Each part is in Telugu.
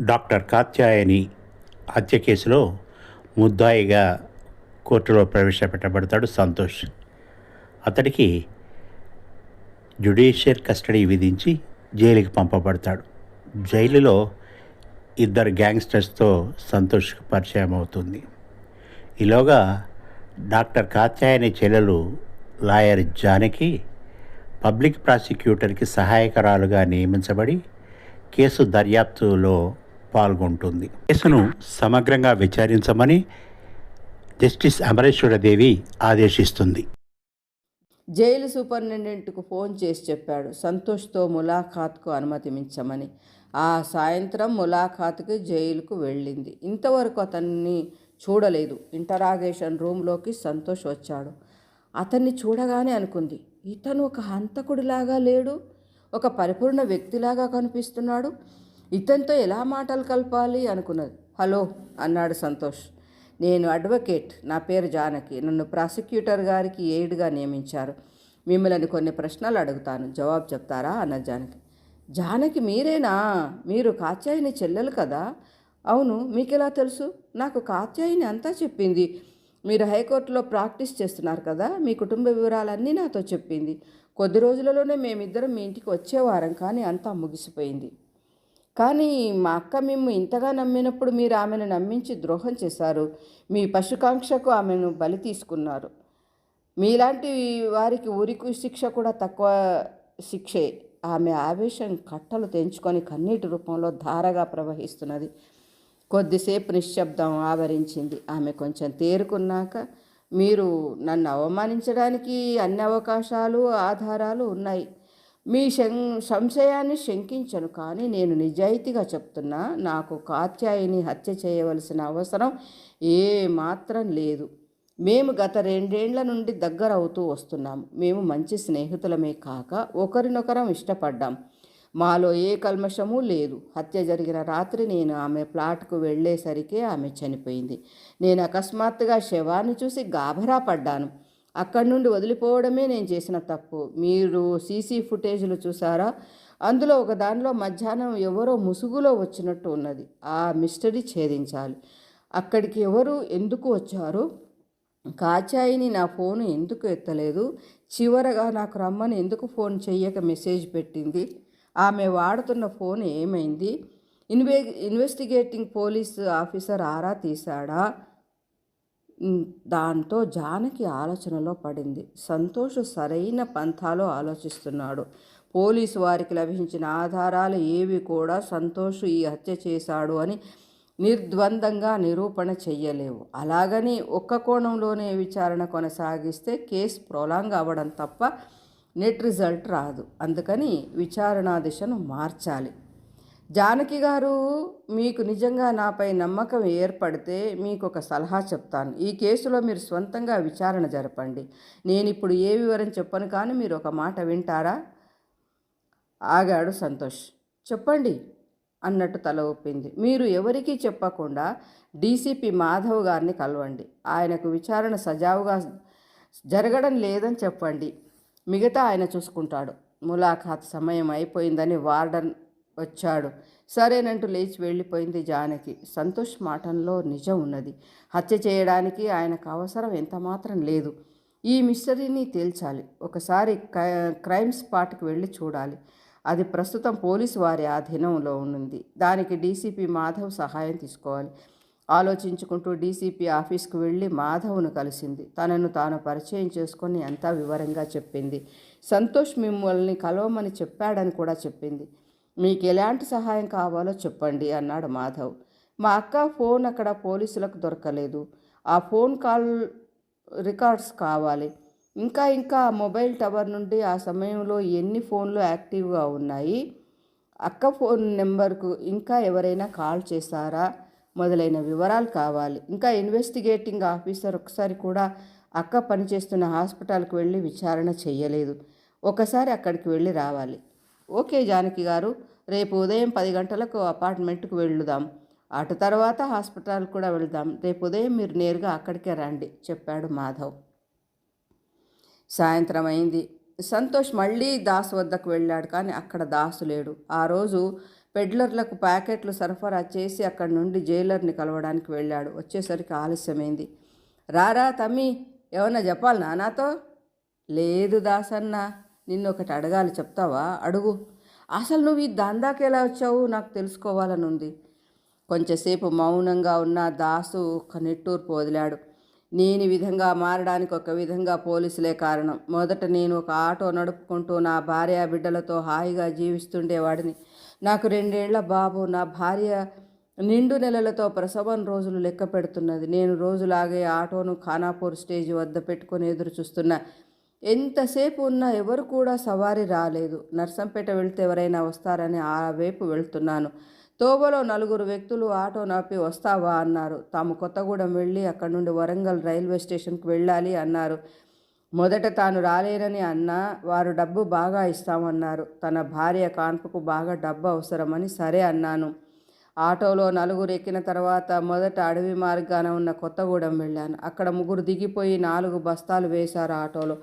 డాక్టర్ కాత్యాయని హత్య కేసులో ముద్దాయిగా కోర్టులో ప్రవేశపెట్టబడతాడు సంతోష్. అతడికి జుడిషియల్ కస్టడీ విధించి జైలుకి పంపబడతాడు. జైలులో ఇద్దరు గ్యాంగ్స్టర్స్తో సంతోష్కి పరిచయం అవుతుంది. ఈలోగా డాక్టర్ కాత్యాయని చెల్లెలు లాయర్ జానకి పబ్లిక్ ప్రాసిక్యూటర్కి సహాయకరాలుగా నియమించబడి కేసు దర్యాప్తులో పాల్గొంటుంది. కేసును సమగ్రంగా విచారించమని జస్టిస్ అమరేశ్వరదేవి ఆదేశిస్తుంది. జైలు సూపరింటెండెంట్కు ఫోన్ చేసి చెప్పాడు. సంతోష్తో ములాఖాత్కు అనుమతించమని ఆ సాయంత్రం ములాఖాత్కి జైలుకు వెళ్ళింది. ఇంతవరకు అతన్ని చూడలేదు. ఇంటరాగేషన్ రూమ్లోకి సంతోష్ వచ్చాడు. అతన్ని చూడగానే అనుకుంది ఇతను ఒక హంతకుడిలాగా లేడు ఒక పరిపూర్ణ వ్యక్తిలాగా కనిపిస్తున్నాడు. ఇతనితో ఎలా మాటలు కలపాలి అనుకున్నది. హలో అన్నాడు సంతోష్. నేను అడ్వకేట్ నా పేరు జానకి. నన్ను ప్రాసిక్యూటర్ గారికి ఎయిడ్గా నియమించారు. మిమ్మల్ని కొన్ని ప్రశ్నలు అడుగుతాను. జవాబు చెప్తారా? అన్న జానకి. జానకి మీరేనా? మీరు కాత్యాయని చెల్లెలు కదా? అవును మీకెలా తెలుసు? నాకు కాత్యాయని అంతా చెప్పింది. మీరు హైకోర్టులో ప్రాక్టీస్ చేస్తున్నారు కదా? మీ కుటుంబ వివరాలన్నీ నాతో చెప్పింది. కొద్ది రోజులలోనే మేమిద్దరం మీ ఇంటికి వచ్చేవారం కానీ అంతా ముగిసిపోయింది. కానీ మా అక్క మేము ఇంతగా నమ్మినప్పుడు మీరు ఆమెను నమ్మించి ద్రోహం చేశారు. మీ పశుకాంక్షకు ఆమెను బలి తీసుకున్నారు. మీలాంటి వారికి ఊరికి శిక్ష కూడా తక్కువ శిక్షే. ఆమె ఆవేశం కట్టలు తెంచుకొని కన్నీటి రూపంలో ధారగా ప్రవహిస్తున్నది. కొద్దిసేపు నిశ్శబ్దం ఆవరించింది. ఆమె కొంచెం తేరుకున్నాక మీరు నన్ను అవమానించడానికి అన్ని అవకాశాలు ఆధారాలు ఉన్నాయి. మీ శం సంశయాన్ని శంకించను కానీ నేను నిజాయితీగా చెప్తున్నా నాకు కాత్యాయిని హత్య చేయవలసిన అవసరం ఏ మాత్రం లేదు. మేము గత రెండేండ్ల నుండి దగ్గర అవుతూ వస్తున్నాము మేము మంచి స్నేహితులమే కాక ఒకరినొకరం ఇష్టపడ్డాం. మాలో ఏ కల్మషము లేదు. హత్య జరిగిన రాత్రి నేను ఆమె ప్లాట్కు వెళ్ళేసరికి ఆమె చనిపోయింది. నేను అకస్మాత్తుగా శవాన్ని చూసి గాభరా పడ్డాను. అక్కడి నుండి వదిలిపోవడమే నేను చేసిన తప్పు. మీరు సీసీ ఫుటేజ్లు చూసారా? అందులో ఒక దానిలో మధ్యాహ్నం ఎవరో ముసుగులో వచ్చినట్టు ఉన్నది. ఆ మిస్టరీ ఛేదించాలి. అక్కడికి ఎవరు ఎందుకు వచ్చారు? కాచాయిని నా ఫోన్ ఎందుకు ఎత్తలేదు? చివరగా నాకు రమ్మని ఎందుకు ఫోన్ చెయ్యక మెసేజ్ పెట్టింది? ఆమె వాడుతున్న ఫోన్ ఏమైంది? ఇన్వే ఇన్వెస్టిగేటింగ్ పోలీస్ ఆఫీసర్ ఆరా తీశాడా? దాంతో జానకి ఆలోచనలో పడింది. సంతోష్ సరైన పంథాలో ఆలోచిస్తున్నాడు. పోలీసు వారికి లభించిన ఆధారాలు ఏవి కూడా సంతోష్ ఈ హత్య చేశాడు అని నిర్ద్వందంగా నిరూపణ చెయ్యలేవు. అలాగని ఒక్క కోణంలోనే విచారణ కొనసాగిస్తే కేసు ప్రొలాంగ్ అవ్వడం తప్ప నెట్ రిజల్ట్ రాదు. అందుకని విచారణా దిశను మార్చాలి. జానకి గారు మీకు నిజంగా నాపై నమ్మకం ఏర్పడితే మీకు ఒక సలహా చెప్తాను. ఈ కేసులో మీరు స్వంతంగా విచారణ జరపండి. నేను ఇప్పుడు ఏ వివరం చెప్పను కానీ మీరు ఒక మాట వింటారా? ఆగాడు సంతోష్. చెప్పండి అన్నట్టు తల ఊపింది. మీరు ఎవరికీ చెప్పకుండా డీసీపీ మాధవ్ గారిని కలవండి. ఆయనకు విచారణ సజావుగా జరగడం లేదని చెప్పండి. మిగతా ఆయన చూసుకుంటాడు. ములాఖాత్ సమయం అయిపోయిందని వార్డన్ వచ్చాడు. సరేనంటూ లేచి వెళ్ళిపోయింది జానకి. సంతోష్ మాటల్లో నిజం ఉన్నది. హత్య చేయడానికి ఆయనకు అవసరం ఎంతమాత్రం లేదు. ఈ మిస్టరీని తేల్చాలి. ఒకసారి క్రై- క్రైమ్ స్పాట్కి వెళ్ళి చూడాలి. అది ప్రస్తుతం పోలీసు వారి ఆధీనంలో ఉంది దానికి డీసీపీ మాధవ్ సహాయం తీసుకోవాలి. ఆలోచించుకుంటూ డీసీపీ ఆఫీస్కు వెళ్ళి మాధవ్ను కలిసింది. తనను తాను పరిచయం చేసుకొని అంతా వివరంగా చెప్పింది. సంతోష్ మిమ్మల్ని కలవమని చెప్పాడని కూడా చెప్పింది. మీకు ఎలాంటి సహాయం కావాలో చెప్పండి అన్నాడు మాధవ్. మా అక్క ఫోన్ అక్కడ పోలీసులకు దొరకలేదు. ఆ ఫోన్ కాల్ రికార్డ్స్ కావాలి. ఇంకా ఇంకా ఆ మొబైల్ టవర్ నుండి ఆ సమయంలో ఎన్ని ఫోన్లు యాక్టివ్గా ఉన్నాయి? అక్క ఫోన్ నెంబర్కు ఇంకా ఎవరైనా కాల్ చేశారా? మొదలైన వివరాలు కావాలి. ఇంకా ఇన్వెస్టిగేటింగ్ ఆఫీసర్ ఒకసారి కూడా అక్క పనిచేస్తున్న హాస్పిటల్కి వెళ్ళి విచారణ చేయలేదు. ఒకసారి అక్కడికి వెళ్ళి రావాలి. ఓకే జానకి గారు రేపు ఉదయం పది గంటలకు అపార్ట్మెంట్కి వెళ్దాం. అటు తర్వాత హాస్పిటల్ కూడా వెళ్దాం. రేపు ఉదయం మీరు నేరుగా అక్కడికే రండి చెప్పాడు మాధవ్. సాయంత్రం అయింది. సంతోష్ మళ్ళీ దాస్ వద్దకు వెళ్ళాడు కానీ అక్కడ దాసు లేడు. ఆ రోజు పెడ్లర్లకు ప్యాకెట్లు సరఫరా చేసి అక్కడి నుండి జైలర్ని కలవడానికి వెళ్ళాడు. వచ్చేసరికి ఆలస్యమైంది. రారా తమ్మి ఏమన్నా చెప్పాలి నాతో లేదు దాసన్నా. నిన్ను ఒకటి అడగాలి చెప్తావా? అడుగు. అసలు నువ్వు ఈ దందాకి ఎలా వచ్చావు? నాకు తెలుసుకోవాలని ఉంది. కొంచెంసేపు మౌనంగా ఉన్న దాసు ఒక నిట్టూర్పు వదిలాడు. నేను ఈ విధంగా మారడానికి ఒక విధంగా పోలీసులే కారణం. మొదట నేను ఒక ఆటో నడుపుకుంటూ నా భార్య బిడ్డలతో హాయిగా జీవిస్తుండేవాడిని నాకు రెండేళ్ళ బాబు. నా భార్య నిండు నెలలతో ప్రసవం రోజులు లెక్క పెడుతున్నది. నేను రోజులాగే ఆటోను ఖానాపూర్ స్టేజ్ వద్ద పెట్టుకొని ఎదురు చూస్తున్నా ఎంతసేపు ఉన్నా ఎవరు కూడా సవారీ రాలేదు. నర్సంపేట వెళ్తే ఎవరైనా వస్తారని ఆ వైపు వెళ్తున్నాను. తోబలో నలుగురు వ్యక్తులు ఆటో నాపి వస్తావా అన్నారు. తాము కొత్తగూడెం వెళ్ళి అక్కడి నుండి వరంగల్ రైల్వే స్టేషన్కి వెళ్ళాలి అన్నారు. మొదట తాను రాలేనని అన్నా వారు డబ్బు బాగా ఇస్తామన్నారు. తన భార్య కాన్పుకు బాగా డబ్బు అవసరమని సరే అన్నాను. ఆటోలో నలుగురు ఎక్కిన తర్వాత మొదట అడవి మార్గాన ఉన్న కొత్తగూడెం వెళ్ళాను. అక్కడ ముగ్గురు దిగిపోయి నాలుగు బస్తాలు వేశారు ఆటోలో.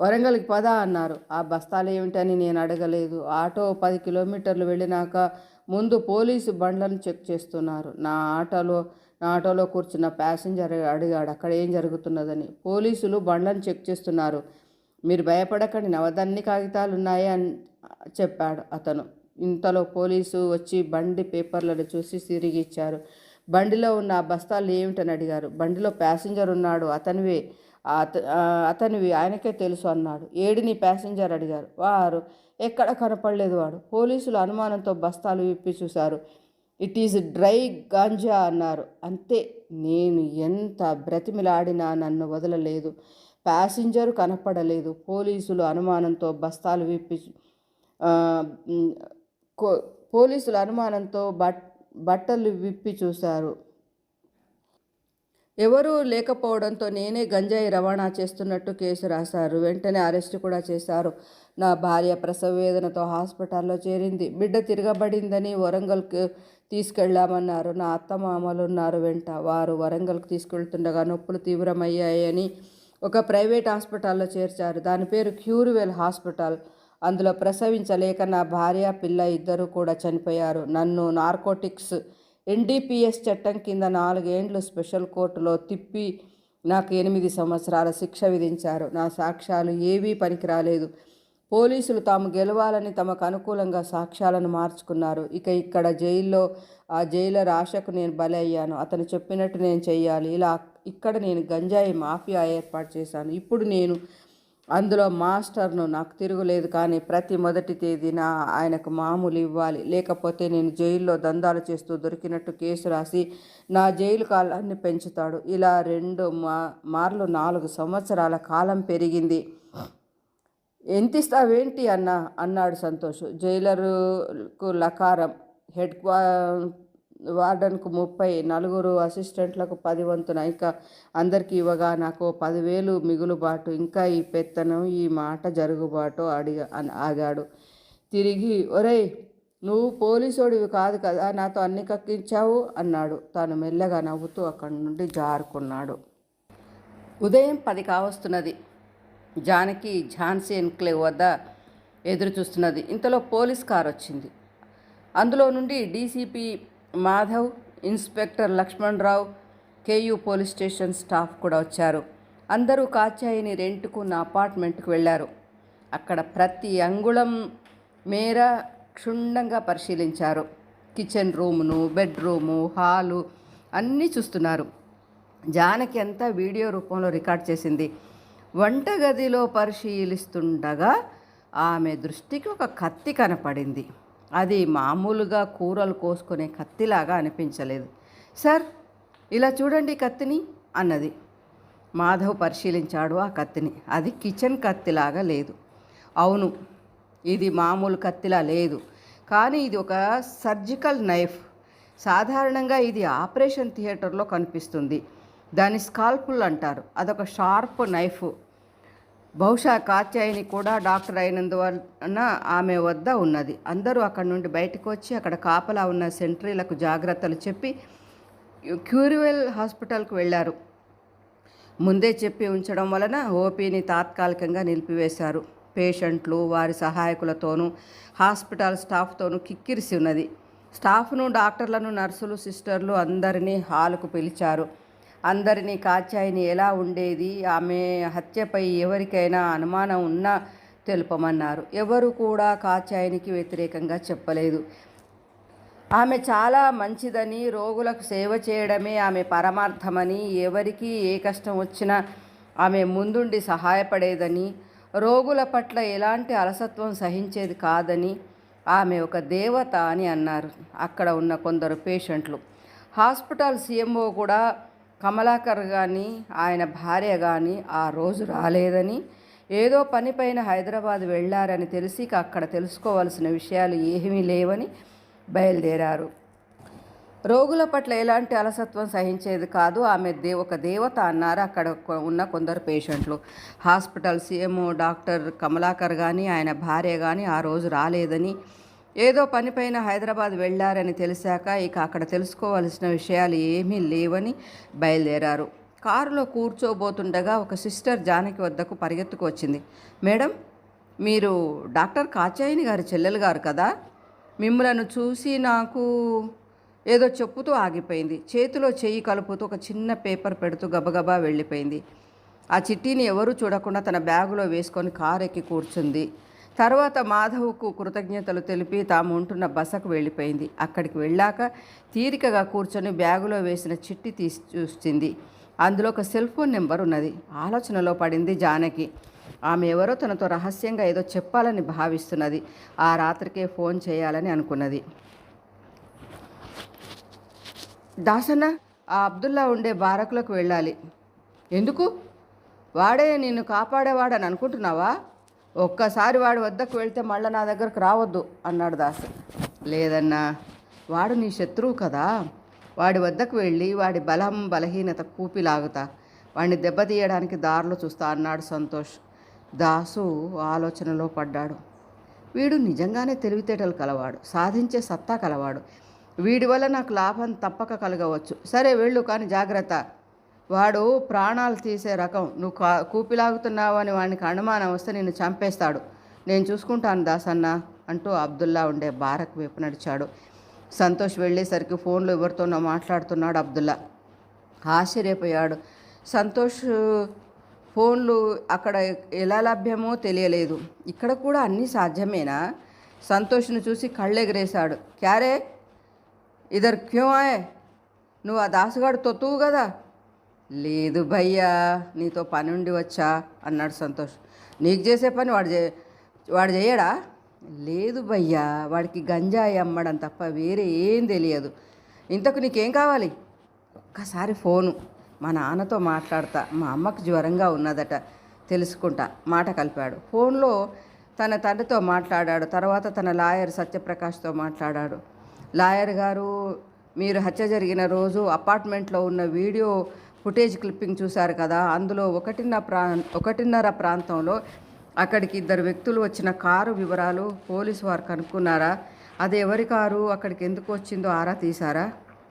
వరంగల్కి పద అన్నారు. ఆ బస్తాలు ఏమిటని నేను అడగలేదు. ఆటో పది కిలోమీటర్లు వెళ్ళినాక ముందు పోలీసు బండ్లను చెక్ చేస్తున్నారు. నా ఆటోలో నా ఆటోలో కూర్చున్న ప్యాసింజర్ అడిగాడు అక్కడ ఏం జరుగుతున్నదని? పోలీసులు బండ్లను చెక్ చేస్తున్నారు. మీరు భయపడకండి నవదన్ని కాగితాలు ఉన్నాయి అని చెప్పాడు అతను. ఇంతలో పోలీసు వచ్చి బండి పేపర్లను చూసి తిరిగి ఇచ్చారు. బండిలో ఉన్న ఆ బస్తాలు ఏమిటని అడిగారు. బండిలో ప్యాసింజర్ ఉన్నాడు అతనివే అతనివి ఆయనకే తెలుసు అన్నాడు. ఏడిని ప్యాసింజర్ అడిగారు. వారు ఎక్కడ కనపడలేదు వాడు. పోలీసులు అనుమానంతో బస్తాలు విప్పి చూశారు. ఇట్ ఈజ్ డ్రై గాంజా అన్నారు. అంతే నేను ఎంత బ్రతిమిలాడినా నన్ను వదలలేదు. ప్యాసింజరు కనపడలేదు. పోలీసులు అనుమానంతో బస్తాలు విప్పి కో- పోలీసులు అనుమానంతో బట్ బట్టలు విప్పి చూశారు. ఎవరూ లేకపోవడంతో నేనే గంజాయి రవాణా చేస్తున్నట్టు కేసు రాశారు. వెంటనే అరెస్ట్ కూడా చేశారు. నా భార్య ప్రసవ వేదనతో హాస్పిటల్లో చేరింది. బిడ్డ తిరగబడిందని వరంగల్కి తీసుకెళ్ళామన్నారు నా అత్త మామలు ఉన్నారు వెంట. వారు వరంగల్కి తీసుకెళ్తుండగా నొప్పులు తీవ్రమయ్యాయని ఒక ప్రైవేట్ హాస్పిటల్లో చేర్చారు. దాని పేరు క్యూర్వెల్ హాస్పిటల్. అందులో ప్రసవించలేక నా భార్య పిల్ల ఇద్దరు కూడా చనిపోయారు. నన్ను నార్కోటిక్స్ ఎన్డీపీఎస్ చట్టం కింద నాలుగేండ్లు స్పెషల్ కోర్టులో తిప్పి నాకు ఎనిమిది సంవత్సరాల శిక్ష విధించారు. నా సాక్ష్యాలు ఏవీ పనికిరాలేదు. పోలీసులు తాము గెలవాలని తమకు అనుకూలంగా సాక్ష్యాలను మార్చుకున్నారు. ఇక ఇక్కడ జైల్లో ఆ జైలర్ ఆశకు నేను బలి అయ్యాను. అతను చెప్పినట్టు నేను చేయాలి ఇలా ఇక్కడ నేను గంజాయి మాఫియా ఏర్పాటు చేశాను. ఇప్పుడు నేను అందులో మాస్టర్ను నాకు తిరుగులేదు కానీ ప్రతి మొదటి తేదీన ఆయనకు మామూలు ఇవ్వాలి. లేకపోతే నేను జైల్లో దందాలు చేస్తూ దొరికినట్టు కేసు రాసి నా జైలు కాలాన్ని పెంచుతాడు. ఇలా రెండు మా మార్లు నాలుగు సంవత్సరాల కాలం పెరిగింది. ఎంత ఇస్తావేంటి అన్న? అన్నాడు సంతోష్. జైలరుకు లకారం హెడ్ క్వా వార్డన్కు ముప్పై నలుగురు అసిస్టెంట్లకు పది వంతున. ఇంకా అందరికీ ఇవ్వగా నాకు పదివేలు మిగులుబాటు. ఇంకా ఈ పెత్తనం ఈ మాట జరుగుబాటు అడిగా అని ఆగాడు. తిరిగి ఒరేయ్ నువ్వు పోలీసోడివి కాదు కదా నాతో అన్ని కక్కించావు? అన్నాడు. తాను మెల్లగా నవ్వుతూ అక్కడి నుండి జారుకున్నాడు. ఉదయం పది కావస్తున్నది. జానకి ఝాన్సీ ఎన్క్లేవ్ వద్ద ఎదురు చూస్తున్నది ఇంతలో పోలీస్ కార్ వచ్చింది అందులో నుండి DCP Madhav inspector Lakshman Rao KU police station staff కూడా వచ్చారు. అందరూ కాచాయిని రెంట్కు నా అపార్ట్మెంట్కి వెళ్ళారు. అక్కడ ప్రతి అంగుళం మేర క్షుణ్ణంగా పరిశీలించారు. కిచెన్ రూమును బెడ్రూము హాలు అన్నీ చూస్తున్నారు. జానకి అంతా వీడియో రూపంలో రికార్డ్ చేసింది. వంటగదిలో పరిశీలిస్తుండగా ఆమె దృష్టికి ఒక కత్తి కనపడింది. అది మామూలుగా కూరలు కోసుకునే కత్తిలాగా అనిపించలేదు. సార్ ఇలా చూడండి కత్తిని అన్నది. మాధవ్ పరిశీలించాడు ఆ కత్తిని. అది కిచెన్ కత్తిలాగా లేదు. అవును ఇది మామూలు కత్తిలా లేదు. కానీ ఇది ఒక సర్జికల్ నైఫ్. సాధారణంగా ఇది ఆపరేషన్ థియేటర్లో కనిపిస్తుంది. దాని స్కాల్పుల్ అంటారు. అదొక షార్ప్ నైఫ్. బహుశా కాత్యాయని కూడా డాక్టర్ అయినందువలన ఆమె వద్ద ఉన్నది. అందరూ అక్కడి నుండి బయటకు వచ్చి అక్కడ కాపలా ఉన్న సెంట్రీలకు జాగ్రత్తలు చెప్పి క్యూరివెల్ హాస్పిటల్కు వెళ్ళారు. ముందే చెప్పి ఉంచడం వలన ఓపీని తాత్కాలికంగా నిలిపివేశారు. పేషెంట్లు వారి సహాయకులతోనూ హాస్పిటల్ స్టాఫ్తోనూ కిక్కిరిసి ఉన్నది. స్టాఫ్ను డాక్టర్లను నర్సులు సిస్టర్లు అందరినీ హాలుకు పిలిచారు. అందరినీ కాచాయిని ఎలా ఉండేది? ఆమె హత్యపై ఎవరికైనా అనుమానం ఉన్నా తెలుపమన్నారు. ఎవరు కూడా కాచాయినికి వ్యతిరేకంగా చెప్పలేదు. ఆమె చాలా మంచిదని రోగులకు సేవ చేయడమే ఆమె పరమార్థమని ఎవరికి ఏ కష్టం వచ్చినా ఆమె ముందుండి సహాయపడేదని రోగుల పట్ల ఎలాంటి అలసత్వం సహించేది కాదని ఆమె ఒక దేవత అని అన్నారు. అక్కడ ఉన్న కొందరు పేషెంట్లు. హాస్పిటల్ సీఎంఓ కూడా కమలాకర్ కానీ ఆయన భార్య కానీ ఆ రోజు రాలేదని ఏదో పనిపైన హైదరాబాద్ వెళ్ళారని తెలిసి అక్కడ తెలుసుకోవాల్సిన విషయాలు ఏమీ లేవని బయలుదేరారు. రోగుల పట్ల ఎలాంటి అలసత్వం సహించేది కాదు. ఆమె దే ఒక దేవత అన్నారు. అక్కడ ఉన్న కొందరు పేషెంట్లు. హాస్పిటల్ సీఎంఓ డాక్టర్ కమలాకర్ కానీ ఆయన భార్య కానీ ఆ రోజు రాలేదని ఏదో పనిపైన హైదరాబాద్ వెళ్ళారని తెలిసాక ఇక అక్కడ తెలుసుకోవాల్సిన విషయాలు ఏమీ లేవని బయలుదేరారు. కారులో కూర్చోబోతుండగా ఒక సిస్టర్ జానకి వద్దకు పరిగెత్తుకు వచ్చింది. మేడం మీరు డాక్టర్ కాచాయిని గారి చెల్లెలు గారు కదా? మిమ్మలను చూసి నాకు ఏదో చెప్పుతూ ఆగిపోయింది. చేతిలో చెయ్యి కలుపుతూ ఒక చిన్న పేపర్ పెడుతూ గబగబా వెళ్ళిపోయింది. ఆ చిట్టీని ఎవరూ చూడకుండా తన బ్యాగులో వేసుకొని కారు ఎక్కి కూర్చుంది. తర్వాత మాధవ్కు కృతజ్ఞతలు తెలిపి తాము ఉంటున్న బసకు వెళ్ళిపోయింది. అక్కడికి వెళ్ళాక తీరికగా కూర్చొని బ్యాగులో వేసిన చిట్టి తీసి చూసింది. అందులో ఒక సెల్ ఫోన్ నెంబర్ ఉన్నది. ఆలోచనలో పడింది జానకి. ఆమె ఎవరో తనతో రహస్యంగా ఏదో చెప్పాలని భావిస్తున్నది. ఆ రాత్రికే ఫోన్ చేయాలని అనుకున్నది. దాసన్న ఆ అబ్దుల్లా ఉండే బారకులకు వెళ్ళాలి. ఎందుకు? వాడే నిన్ను కాపాడేవాడని అనుకుంటున్నావా? ఒక్కసారి వాడి వద్దకు వెళ్తే మళ్ళీ నా దగ్గరకు రావద్దు అన్నాడు దాసు. లేదన్నా వాడు నీ శత్రువు కదా. వాడి వద్దకు వెళ్ళి వాడి బలం బలహీనత కూపిలాగుతా వాడిని దెబ్బతీయడానికి దారులు చూస్తా అన్నాడు సంతోష్. దాసు ఆలోచనలో పడ్డాడు. వీడు నిజంగానే తెలివితేటలు కలవాడు సాధించే సత్తా కలవాడు. వీడి వల్ల నాకు లాభం తప్పక కలగవచ్చు. సరే వెళ్ళు కానీ జాగ్రత్త వాడు ప్రాణాలు తీసే రకం. నువ్వు కా కూపిలాగుతున్నావని వానికి అనుమానం వస్తే నిన్ను చంపేస్తాడు. నేను చూసుకుంటాను దాసన్న అంటూ అబ్దుల్లా ఉండే బారక్ వైపు నడిచాడు. సంతోష్ వెళ్ళేసరికి ఫోన్లో ఎవరితోనో మాట్లాడుతున్నాడు అబ్దుల్లా. ఆశ్చర్యపోయాడు. సంతోష్ ఫోన్లు అక్కడ ఎలా లభ్యమో తెలియలేదు. ఇక్కడ కూడా అన్నీ సాధ్యమేనా? సంతోష్ను చూసి కళ్ళెగరేశాడు. క్యారే ఇద్దరు క్యూ ఆయే? నువ్వు ఆ దాసుగాడు తొత్తువు కదా? లేదు భయ్యా నీతో పని ఉండి వచ్చా అన్నాడు సంతోష్. నీకు చేసే పని వాడు చే వాడు చేయడా లేదు భయ్యా వాడికి గంజాయి అమ్మడం తప్ప వేరే ఏం తెలియదు. ఇంతకు నీకేం కావాలి? ఒక్కసారి ఫోను. మా నాన్నతో మాట్లాడతా. మా అమ్మకు జ్వరంగా ఉన్నదట తెలుసుకుంటా. మాట కలిపాడు. ఫోన్లో తన తండ్రితో మాట్లాడాడు. తర్వాత తన లాయర్ సత్యప్రకాష్తో మాట్లాడాడు. లాయర్ గారు మీరు హత్య జరిగిన రోజు అపార్ట్మెంట్లో ఉన్న వీడియో ఫుటేజ్ క్లిప్పింగ్ చూశారు కదా అందులో ఒకటిన్న ప్రా ఒకటిన్నర ప్రాంతంలో అక్కడికి ఇద్దరు వ్యక్తులు వచ్చిన కారు వివరాలు పోలీసు వారు కనుక్కున్నారా? అది ఎవరి కారు? అక్కడికి ఎందుకు వచ్చిందో ఆరా తీశారా?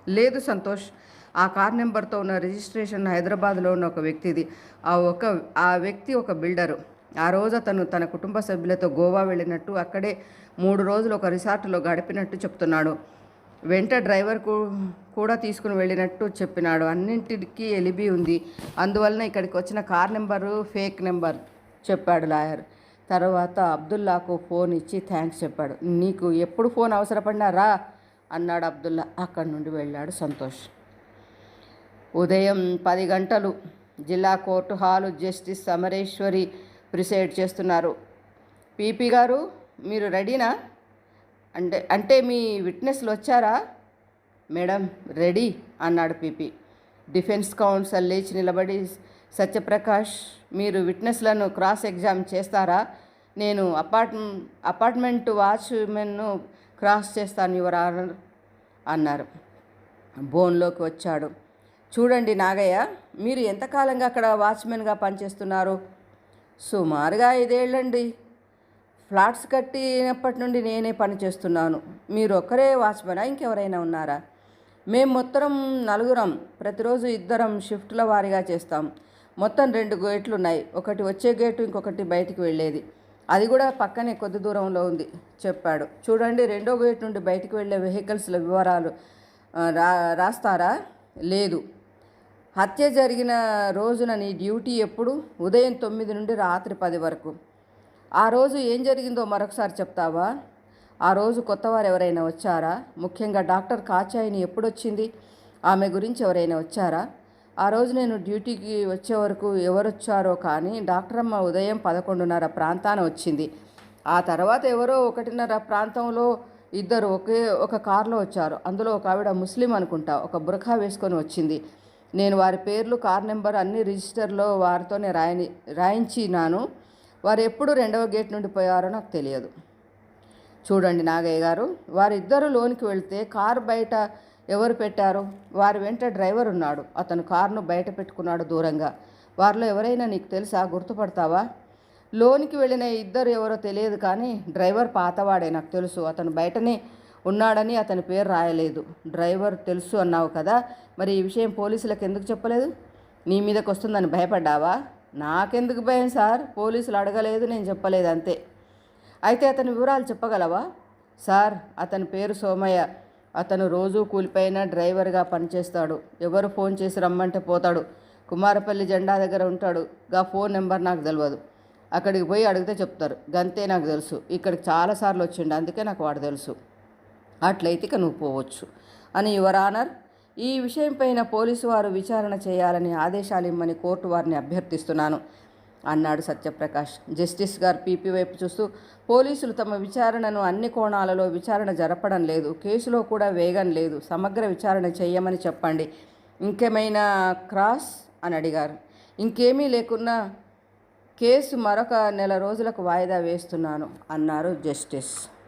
లేదు సంతోష్ ఆ కార్ నెంబర్తో ఉన్న రిజిస్ట్రేషన్ హైదరాబాద్లో ఉన్న ఒక వ్యక్తిది. ఆ ఒక ఆ వ్యక్తి ఒక బిల్డరు. ఆ రోజు అతను తన కుటుంబ సభ్యులతో గోవా వెళ్ళినట్టు అక్కడే మూడు రోజులు ఒక రిసార్ట్లో గడిపినట్టు చెప్తున్నాడు. వెంట డ్రైవర్కు కూడా తీసుకుని వెళ్ళినట్టు చెప్పినాడు. అన్నింటికి ఎలిబి ఉంది. అందువలన ఇక్కడికి వచ్చిన కార్ నెంబరు ఫేక్ నెంబర్ చెప్పాడు లాయర్. తర్వాత అబ్దుల్లాకు ఫోన్ ఇచ్చి థ్యాంక్స్ చెప్పాడు. నీకు ఎప్పుడు ఫోన్ అవసరపడినా రా అన్నాడు అబ్దుల్లా. అక్కడి నుండి వెళ్ళాడు సంతోష్. ఉదయం పది గంటలు జిల్లా court hall justice Samareshwari preside చేస్తున్నారు. పీపీ గారు మీరు రెడీనా? అంటే అంటే మీ విట్నెస్లు వచ్చారా? మేడం రెడీ అన్నాడు పీపీ. డిఫెన్స్ కౌన్సిల్ లేచి నిలబడి సత్యప్రకాష్ మీరు విట్నెస్లను క్రాస్ ఎగ్జామ్ చేస్తారా? నేను అపార్ట్ అపార్ట్మెంట్ వాచ్మెన్ను క్రాస్ చేస్తాను యువర్ ఆనర్ అన్నారు. బోన్లోకి వచ్చాడు. చూడండి నాగయ్య మీరు ఎంతకాలంగా అక్కడ వాచ్మెన్గా పనిచేస్తున్నారు? సుమారుగా ఐదేళ్ళండి. ఫ్లాట్స్ కట్టినప్పటి నుండి నేనే పని చేస్తున్నాను. మీరు ఒక్కరే వాచ్మెనా? ఇంకెవరైనా ఉన్నారా? మేము మొత్తం నలుగురం ప్రతిరోజు ఇద్దరం షిఫ్ట్ల వారీగా చేస్తాం. మొత్తం రెండు గేట్లు ఉన్నాయి ఒకటి వచ్చే గేటు ఇంకొకటి బయటికి వెళ్ళేది. అది కూడా పక్కనే కొద్ది దూరంలో ఉంది చెప్పాడు. చూడండి రెండో గేట్ నుండి బయటికి వెళ్ళే వెహికల్స్ల వివరాలు రా రాస్తారా? లేదు. హత్య జరిగిన రోజున నీ డ్యూటీ ఎప్పుడు? ఉదయం తొమ్మిది నుండి రాత్రి పది వరకు. ఆ రోజు ఏం జరిగిందో మరొకసారి చెప్తావా? ఆ రోజు కొత్తవారు ఎవరైనా వచ్చారా? ముఖ్యంగా డాక్టర్ కాచాయిని ఎప్పుడొచ్చింది? ఆమె గురించి ఎవరైనా వచ్చారా? ఆ రోజు నేను డ్యూటీకి వచ్చే వరకు ఎవరొచ్చారో కానీ డాక్టర్ అమ్మ ఉదయం పదకొండున్నర ప్రాంతాన వచ్చింది. ఆ తర్వాత ఎవరో ఒకటిన్నర ప్రాంతంలో ఇద్దరు ఒకే ఒక కారులో వచ్చారు. అందులో ఒక ఆవిడ ముస్లిం అనుకుంటా ఒక బురఖా వేసుకొని వచ్చింది. నేను వారి పేర్లు కార్ నెంబర్ అన్ని రిజిస్టర్లో వారితోనే రాయని రాయించినాను. వారు ఎప్పుడు రెండవ గేట్ నుండి పోయారో నాకు తెలియదు. చూడండి నాగయ్య గారు వారిద్దరూ లోనికి వెళితే కారు బయట ఎవరు పెట్టారు? వారి వెంట డ్రైవర్ ఉన్నాడు. అతను కారును బయట పెట్టుకున్నాడు దూరంగా. వారిలో ఎవరైనా నీకు తెలుసా? గుర్తుపడతావా? లోనికి వెళ్ళిన ఇద్దరు ఎవరో తెలియదు కానీ డ్రైవర్ పాతవాడే నాకు తెలుసు. అతను బయటనే ఉన్నాడని అతని పేరు రాయలేదు. డ్రైవర్ తెలుసు అన్నావు కదా మరి ఈ విషయం పోలీసులకు ఎందుకు చెప్పలేదు? నీ మీదకి వస్తుందని భయపడ్డావా? నాకెందుకు భయం సార్? పోలీసులు అడగలేదు నేను చెప్పలేదు అంతే. అయితే అతని వివరాలు చెప్పగలవా? సార్ అతని పేరు సోమయ్య. అతను రోజు కూలిపోయిన డ్రైవర్గా పనిచేస్తాడు. ఎవరు ఫోన్ చేసి రమ్మంటే పోతాడు. కుమారపల్లి జెండా దగ్గర ఉంటాడు. గా ఫోన్ నెంబర్ నాకు తెలియదు అక్కడికి పోయి అడిగితే చెప్తారు. గంతే నాకు తెలుసు. ఇక్కడికి చాలాసార్లు వచ్చిండు. అందుకే నాకు వాడు తెలుసు. అట్లయితే ఇక నువ్వు పోవచ్చు. అని యువర్ ఆనర్ ఈ విషయంపైన పోలీసు వారు విచారణ చేయాలని ఆదేశాలు ఇమ్మని కోర్టు వారిని అభ్యర్థిస్తున్నాను అన్నాడు సత్యప్రకాష్. జస్టిస్ గారు పీపీ వైపు చూస్తూ పోలీసులు తమ విచారణను అన్ని కోణాలలో విచారణ జరపడం లేదు కేసులో కూడా వేగం లేదు సమగ్ర విచారణ చేయమని చెప్పండి ఇంకేమైనా క్రాస్? అని అడిగారు. ఇంకేమీ లేకున్నా కేసు మరొక నెల రోజులకు వాయిదా వేస్తున్నాను అన్నారు జస్టిస్.